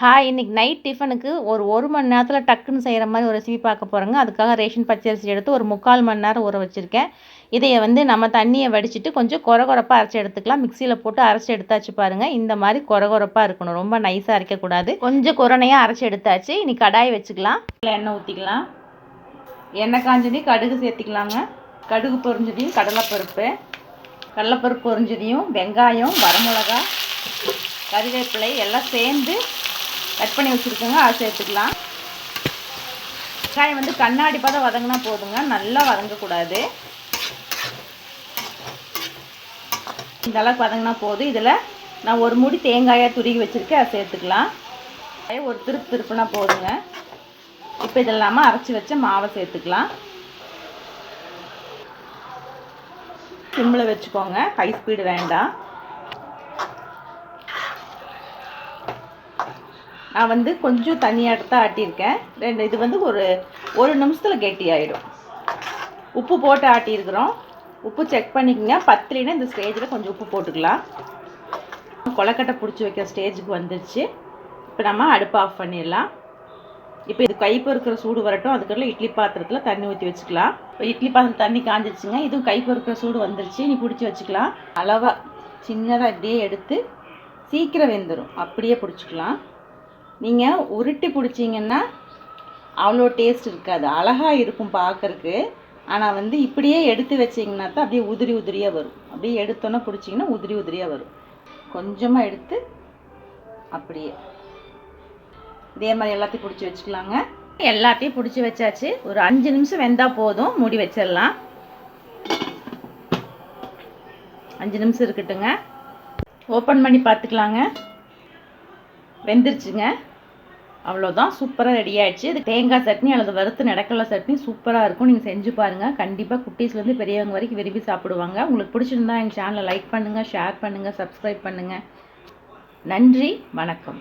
Hi இன்றைக்கி night டிஃபனுக்கு ஒரு ஒரு மணி நேரத்தில் டக்குன்னு செய்கிற மாதிரி ஒரு ரெசிபி பார்க்க போகிறோங்க அதுக்காக ரேஷன் பச்சரிசி எடுத்து ஒரு முக்கால் மணி நேரம் ஊற வச்சுருக்கேன். இதையை வந்து நம்ம தண்ணியை வடிச்சிட்டு கொஞ்சம் குறகுறப்பாக அரைச்சி எடுத்துக்கலாம். மிக்சியில் போட்டு அரைச்சி எடுத்தாச்சு பாருங்கள் இந்த மாதிரி குறகுறப்பாக இருக்கணும். ரொம்ப நைஸாக அரைக்கக்கூடாது. கொஞ்சம் குரணையாக அரைச்சி எடுத்தாச்சு. இனி கடாய் வச்சுக்கலாம். எண்ணெய் ஊற்றிக்கலாம் எண்ணெய் காஞ்சதையும் கடுகு சேர்த்திக்கலாங்க. கடுகு பொரிஞ்சதையும் கடலைப்பருப்பு. கடலைப்பருப்பு பொரிஞ்சதையும் வெங்காயம் வரமிளகா கறிவேப்பிலை எல்லாம் சேர்ந்து கட் பண்ணி வச்சுருக்கோங்க அதை சேர்த்துக்கலாம். வெங்காயம் வந்து கண்ணாடி பதம் வதங்கினா போதுங்க நல்லா வதங்கக்கூடாது. இந்த அளவுக்கு வதங்கினா போதும். இதில் நான் ஒரு முடி தேங்காயாக துருகி வச்சுருக்கேன் அதை சேர்த்துக்கலாம். ஒரு திருப்பு திருப்புனா போதுங்க. இப்போ இது இல்லாமல் அரைச்சி வச்ச மாவை சேர்த்துக்கலாம். சிம்மில் வச்சுக்கோங்க ஹை ஸ்பீடு வேண்டாம். நான் வந்து கொஞ்சம் தண்ணியாக எடுத்து ஆட்டியிருக்கேன். ரெண்டு இது வந்து ஒரு ஒரு நிமிஷத்தில் கெட்டி ஆகிடும் உப்பு போட்டு ஆட்டியிருக்கிறோம். உப்பு செக் பண்ணிக்கோங்க. பத்துலினா இந்த ஸ்டேஜில் கொஞ்சம் உப்பு போட்டுக்கலாம். கொலக்கட்டை பிடிச்சி வைக்கிற ஸ்டேஜுக்கு வந்துடுச்சு இப்போ நம்ம அடுப்பு ஆஃப் பண்ணிடலாம். இப்போ இது கைப்பு இருக்கிற சூடு வரட்டும். அதுக்குள்ள இட்லி பாத்திரத்தில் தண்ணி ஊற்றி வச்சுக்கலாம். இப்போ இட்லி பாத்திரம் தண்ணி காஞ்சிருச்சுங்க. இதுவும் கை பொறுக்கிற சூடு வந்துருச்சு. நீ பிடிச்சி வச்சுக்கலாம். அளவாக சின்னதாக இப்படியே எடுத்து சீக்கிரம் வெந்துடும் அப்படியே பிடிச்சிக்கலாம். நீங்கள் உருட்டி பிடிச்சிங்கன்னா அவ்வளோ டேஸ்ட் இருக்காது. அழகாக இருக்கும் பார்க்குறக்கு ஆனால் வந்து இப்படியே எடுத்து வச்சிங்கன்னா தான் அப்படியே உதிரி உதிரியாக வரும். அப்படியே எடுத்தோன்னே பிடிச்சிங்கன்னா உதிரி உதிரியாக வரும். கொஞ்சமாக எடுத்து அப்படியே. இதே மாதிரி எல்லாத்தையும் பிடிச்சி வச்சுக்கலாங்க. எல்லாத்தையும் பிடிச்சி வச்சாச்சு. ஒரு அஞ்சு நிமிஷம் வெந்தால் போதும். மூடி வச்சிடலாம். அஞ்சு நிமிஷம் இருக்கட்டுங்க. ஓப்பன் பண்ணி பார்த்துக்கலாங்க. வெந்துருச்சுங்க. அவ்வளோதான் சூப்பராக ரெடி ஆகிடுச்சு இது தேங்காய் சட்னி அல்லது வறுத்து நடக்கல சட்னி சூப்பராக இருக்கும். நீங்கள் செஞ்சு பாருங்கள் கண்டிப்பாக குட்டீஸ்லேருந்து பெரியவங்க வரைக்கும் விரும்பி சாப்பிடுவாங்க. உங்களுக்கு பிடிச்சிருந்தா எங்கள் சேனலை லைக் பண்ணுங்கள் ஷேர் பண்ணுங்கள் சப்ஸ்கிரைப் பண்ணுங்கள் நன்றி வணக்கம்.